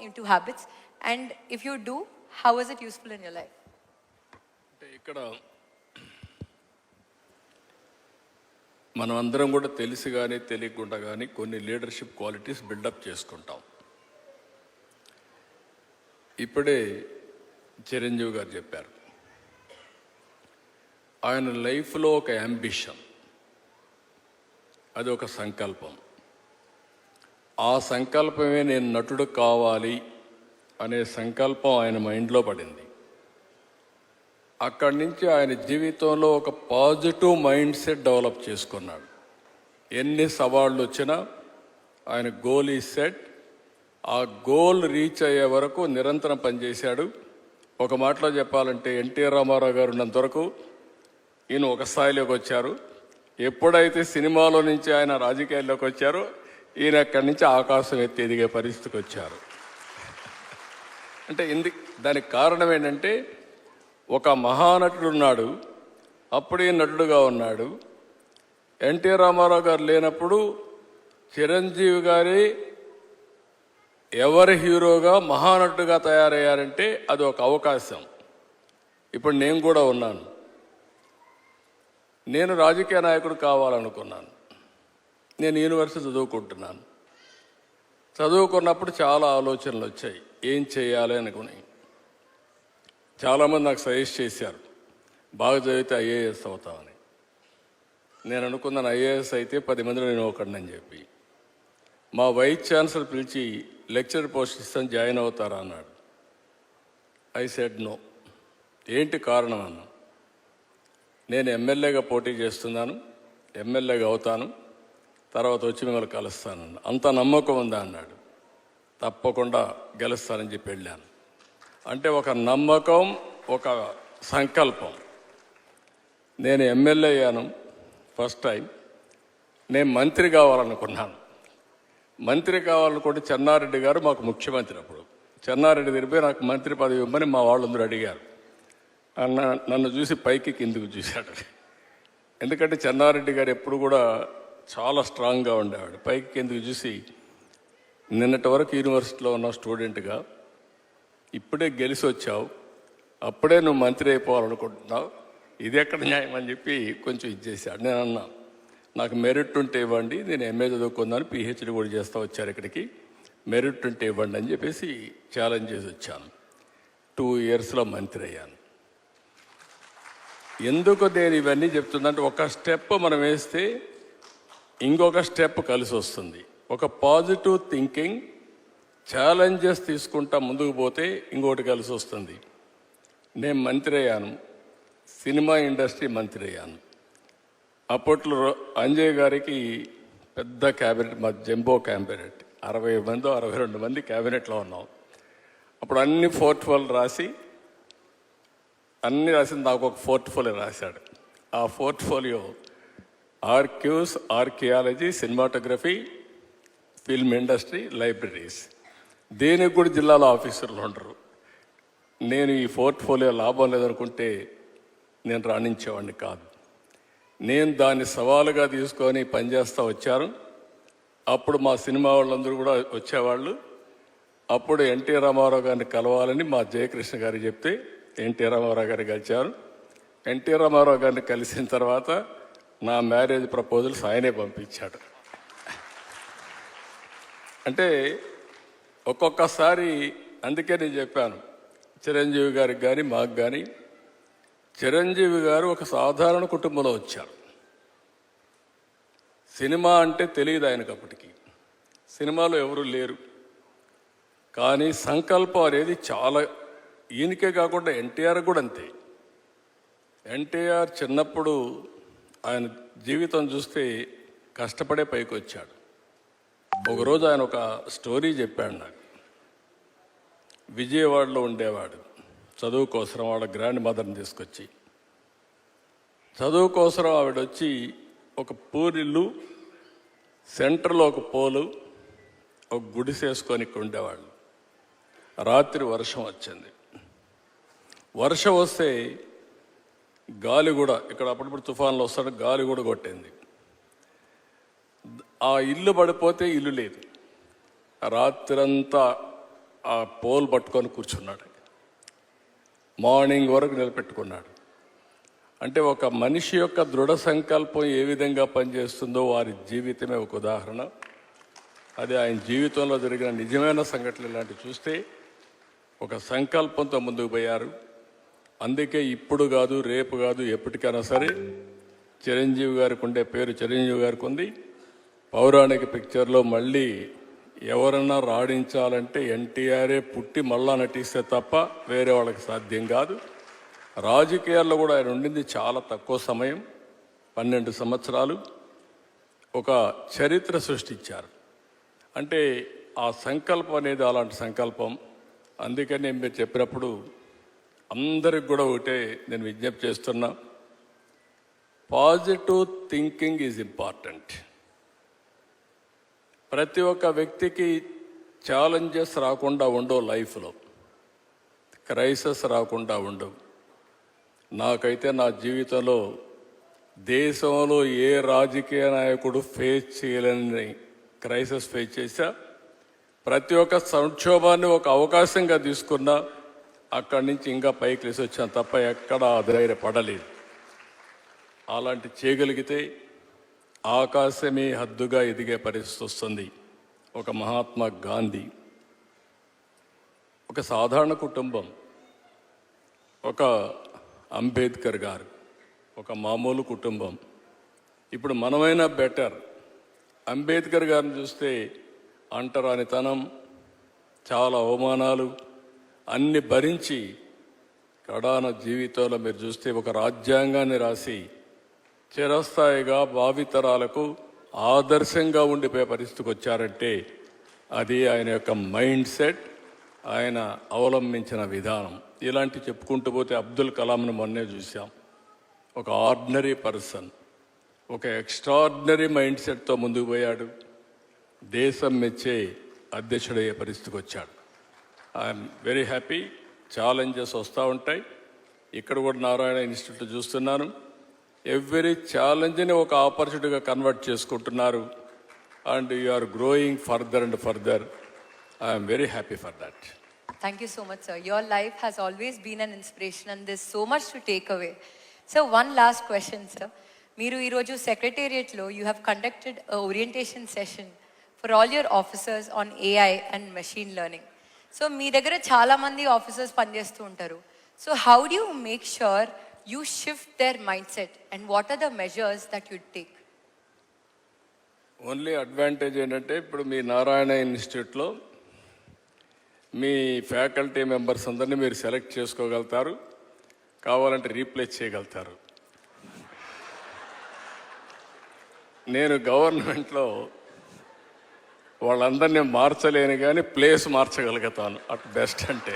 into habits? And if you do, how is it useful in your life? అంటే ఇక్కడ మనం అందరం కూడా తెలిసి కానీ తెలియకుండా కానీ కొన్ని లీడర్షిప్ క్వాలిటీస్ బిల్డప్ చేసుకుంటాం ఇప్పుడే చిరంజీవి గారు చెప్పారు ఆయన లైఫ్లో ఒక అంబిషన్ అది ఒక సంకల్పం ఆ సంకల్పమే నేను నటుడు కావాలి అనే సంకల్పం ఆయన మైండ్లో పడింది. అక్కడి నుంచి ఆయన జీవితంలో ఒక పాజిటివ్ మైండ్ సెట్ డెవలప్ చేసుకున్నాడు. ఎన్ని సవాళ్ళు వచ్చినా ఆయన గోల్ ఈ సెట్. ఆ గోల్ రీచ్ అయ్యే వరకు నిరంతరం పనిచేశాడు. ఒక మాటలో చెప్పాలంటే ఎన్టీ రామారావు గారు ఉన్నంత వరకు ఈయన ఒక స్థాయిలోకి వచ్చారు. ఎప్పుడైతే సినిమాలో నుంచి ఆయన రాజకీయాల్లోకి వచ్చారో ఈయన అక్కడి నుంచి ఆకాశం ఎత్తి ఎదిగే పరిస్థితికి వచ్చారు. అంటే ఇంది దానికి కారణం ఏంటంటే ఒక మహానటుడు ఉన్నాడు. అప్పుడే నటుడుగా ఉన్నాడు. ఎన్టీ రామారావు గారు లేనప్పుడు చిరంజీవి గారి ఎవరి హీరోగా మహానటుడుగా తయారయ్యారంటే అది ఒక అవకాశం. ఇప్పుడు నేను కూడా ఉన్నాను. నేను రాజకీయ నాయకుడు కావాలనుకున్నాను. నేను యూనివర్సిటీ చదువుకుంటున్నాను. చదువుకున్నప్పుడు చాలా ఆలోచనలు వచ్చాయి. ఏం చేయాలి అనుకుని. చాలామంది నాకు సజెస్ట్ చేశారు. బాగా చదివితే ఐఏఎస్ అవుతామని నేను అనుకున్నాను ఐఏఎస్ అయితే పది మందిలో నేను ఒకడినని చెప్పి. మా వైస్ ఛాన్సలర్ పిలిచి లెక్చర్ పోస్ట్ ఇస్తాను జాయిన్ అవుతారా అన్నాడు. I said no. ఏంటి కారణం అన్నా. నేను ఎమ్మెల్యేగా పోటీ చేస్తున్నాను ఎమ్మెల్యేగా అవుతాను. తర్వాత వచ్చి మిమ్మల్ని కలుస్తానన్న అంత నమ్మకం ఉందా అన్నాడు. తప్పకుండా గెలుస్తానని చెప్పి వెళ్ళాను. అంటే ఒక నమ్మకం ఒక సంకల్పం. నేను ఎమ్మెల్యే అయ్యాను ఫస్ట్ టైం. నేను మంత్రి కావాలనుకున్నాను. మంత్రి కావాలనుకుంటే చెన్నారెడ్డి గారు మాకు ముఖ్యమంత్రి అప్పుడు. చెన్నారెడ్డి తిరిగిపోయి నాకు మంత్రి పదవి ఇవ్వమని మా వాళ్ళందరూ అడిగారు. అన్న నన్ను చూసి పైకి కిందికి చూశాడు. ఎందుకంటే చెన్నారెడ్డి గారు ఎప్పుడు కూడా చాలా స్ట్రాంగ్గా ఉండేవాడు. పైకి ఎందుకు చూసి నిన్నటి వరకు యూనివర్సిటీలో ఉన్న స్టూడెంట్గా. ఇప్పుడే గెలిచి వచ్చావు. అప్పుడే నువ్వు మంత్రి అయిపోవాలనుకుంటున్నావు. ఇది ఎక్కడ న్యాయం అని చెప్పి కొంచెం ఇచ్చేసాడు నేను అన్నా నాకు మెరిట్ ఉంటే ఇవ్వండి నేను ఎంఏ చదువుకున్నాను పిహెచ్డి కూడా చేస్తా వచ్చారు ఇక్కడికి. మెరిట్ ఉంటే ఇవ్వండి అని చెప్పేసి ఛాలెంజ్ చేసి వచ్చాను. టూ ఇయర్స్లో మంత్రి అయ్యాను. ఎందుకు నేను ఇవన్నీ చెప్తుందంటే ఒక స్టెప్ మనం వేస్తే ఇంకొక స్టెప్ కలిసి వస్తుంది. ఒక పాజిటివ్ థింకింగ్ ఛాలెంజెస్ తీసుకుంటా ముందుకు పోతే ఇంకోటి కలిసి వస్తుంది. నేను మంత్రి అయ్యాను సినిమా ఇండస్ట్రీ మంత్రి అయ్యాను అప్పట్లో రో- అంజయ్ గారికి పెద్ద క్యాబినెట్ మా జంబో క్యాబినెట్ అరవై మంది అరవై రెండు మంది క్యాబినెట్లో ఉన్నాం. అప్పుడు అన్ని ఫోర్ట్ఫోల్ రాసి అన్ని రాసిన నాకు ఒక పోర్ట్ఫోలియో రాశాడు. ఆ portfolio archives archaeology cinematography film industry libraries. దేనికి కూడా జిల్లాలో ఆఫీసర్లు ఉండరు? నేను ఈ పోర్ట్ఫోలియో లాభం లేదనుకుంటే నేను రాణించేవాడిని కాదు. నేను దాన్ని సవాలుగా తీసుకొని పనిచేస్తూ వచ్చాను. అప్పుడు మా సినిమా వాళ్ళందరూ కూడా వచ్చేవాళ్ళు. అప్పుడు ఎన్టీ రామారావు గారిని కలవాలని మా జయకృష్ణ గారు చెప్తే ఎన్టీ రామారావు గారు కలిచారు ఎన్టీ రామారావు గారిని కలిసిన తర్వాత నా మ్యారేజ్ ప్రపోజల్స్ ఆయనే పంపించాడు. అంటే ఒక్కొక్కసారి అందుకే నేను చెప్పాను చిరంజీవి గారికి కానీ మాకు కానీ చిరంజీవి గారు ఒక సాధారణ కుటుంబంలో వచ్చారు. సినిమా అంటే తెలియదు ఆయనకు అప్పటికి. సినిమాలో ఎవరు లేరు. కానీ సంకల్పం అనేది చాలా ఈయనకే కాకుండా ఎన్టీఆర్ కూడా అంతే. ఎన్టీఆర్ చిన్నప్పుడు ఆయన జీవితం చూస్తే కష్టపడే పైకి వచ్చాడు ఒకరోజు ఆయన ఒక స్టోరీ చెప్పాడు నాకు. విజయవాడలో ఉండేవాడు. చదువు కోసం వాళ్ళ గ్రాండ్ మదర్ని తీసుకొచ్చి. చదువు కోసం ఆవిడ వచ్చి ఒక పూరిల్లు సెంటర్లో ఒక పోలు ఒక గుడిసేసుకొని ఇక్కడ ఉండేవాళ్ళు. రాత్రి వర్షం వచ్చింది. వర్షం వస్తే గాలి కూడా ఇక్కడ అప్పుడప్పుడు తుఫాన్లు వస్తాడు గాలి కూడా కొట్టింది. ఆ ఇల్లు పడిపోతే ఇల్లు లేదు. రాత్రంతా ఆ పోల్ పట్టుకొని కూర్చున్నాడు. మార్నింగ్ వరకు నిలబెట్టుకున్నాడు. అంటే ఒక మనిషి యొక్క దృఢ సంకల్పం ఏ విధంగా పనిచేస్తుందో వారి జీవితమే ఒక ఉదాహరణ. అది ఆయన జీవితంలో జరిగిన నిజమైన సంఘటనలు ఇలాంటివి చూస్తే ఒక సంకల్పంతో ముందుకు పోయారు. అందుకే ఇప్పుడు కాదు రేపు కాదు ఎప్పటికైనా సరే చిరంజీవి గారికి ఉండే పేరు చిరంజీవి గారికి ఉంది పౌరాణిక పిక్చర్లో మళ్ళీ ఎవరన్నా రాణించాలంటే ఎన్టీఆరే పుట్టి మళ్ళా నటిస్తే తప్ప వేరే వాళ్ళకి సాధ్యం కాదు. రాజకీయాల్లో కూడా ఆయన ఉండింది చాలా తక్కువ సమయం పన్నెండు సంవత్సరాలు. ఒక చరిత్ర సృష్టించారు. అంటే ఆ సంకల్పం అనేది అలాంటి సంకల్పం. అందుకని మీరు చెప్పినప్పుడు అందరికి కూడా ఒకటే నేను విజ్ఞప్తి చేస్తున్నా. పాజిటివ్ థింకింగ్ ఈజ్ ఇంపార్టెంట్ ప్రతి ఒక్క వ్యక్తికి ఛాలెంజెస్ రాకుండా ఉండవు లైఫ్లో. క్రైసిస్ రాకుండా ఉండవు. నాకైతే నా జీవితంలో దేశంలో ఏ రాజకీయ నాయకుడు ఫేస్ చేయలేని క్రైసిస్ ఫేస్ చేశా ప్రతి ఒక్క సంక్షోభాన్ని ఒక అవకాశంగా తీసుకున్నా అక్కడి నుంచి ఇంకా పైకి లేసి వచ్చాను తప్ప ఎక్కడ ధైర్యపడలేదు అలాంటి చేయగలిగితే ఆకాశమే హద్దుగా ఎదిగే పరిస్థితి వస్తుంది. ఒక మహాత్మా గాంధీ ఒక సాధారణ కుటుంబం ఒక అంబేద్కర్ గారు ఒక మామూలు కుటుంబం. ఇప్పుడు మనమైనా బెటర్. అంబేద్కర్ గారిని చూస్తే అంటరానితనం చాలా అవమానాలు అన్ని భరించి కడాన జీవితంలో మీరు చూస్తే ఒక రాజ్యాంగాన్ని రాసి చిరస్థాయిగా భావితరాలకు ఆదర్శంగా ఉండిపోయే పరిస్థితికి వచ్చారంటే అది ఆయన యొక్క మైండ్ సెట్ ఆయన అవలంబించిన విధానం. ఇలాంటి చెప్పుకుంటూ పోతే అబ్దుల్ కలాంను మొన్నే చూసాం ఒక ఆర్డినరీ పర్సన్ ఒక ఎక్స్ట్రాడినరీ మైండ్ సెట్తో ముందుకు పోయాడు. దేశం మెచ్చే అధ్యక్షుడయ్యే పరిస్థితికి వచ్చాడు. I'm very happy. ఛాలెంజెస్ వస్తూ ఉంటాయి. ఇక్కడ కూడా నారాయణ ఇన్స్టిట్యూట్ చూస్తున్నాను. ఎవ్రీ ఛాలెంజ్ని ఒక ఆపర్చునిటీగా కన్వర్ట్ చేసుకుంటున్నారు. And you are growing further and further. I'm very happy for that. Thank you so much, sir. Your life has always been an inspiration, and there's so much to take away. So, one last question, sir. మీరు ఈరోజు సెక్రటేరియట్లో you have conducted orientation session for all your officers on AI and machine learning so మీ దగ్గర చాలామంది officers పనిచేస్తూ ఉంటారు. So how do you make sure you shift their mind set and what are the measures that you'd take only advantage ఏంటంటే ఇప్పుడు మీ నారాయణ ఇన్స్టిట్యూట్లో మీ faculty members అందరినీ మీరు select చేసుకోగలుగుతారు. కావాలంటే రీప్లేస్ చేయగలుగుతారు. నేను గవర్నమెంట్లో వాళ్ళందరినీ మార్చలేను కానీ ప్లేస్ మార్చగలుగుతాను అట్ బెస్ట్ అంటే.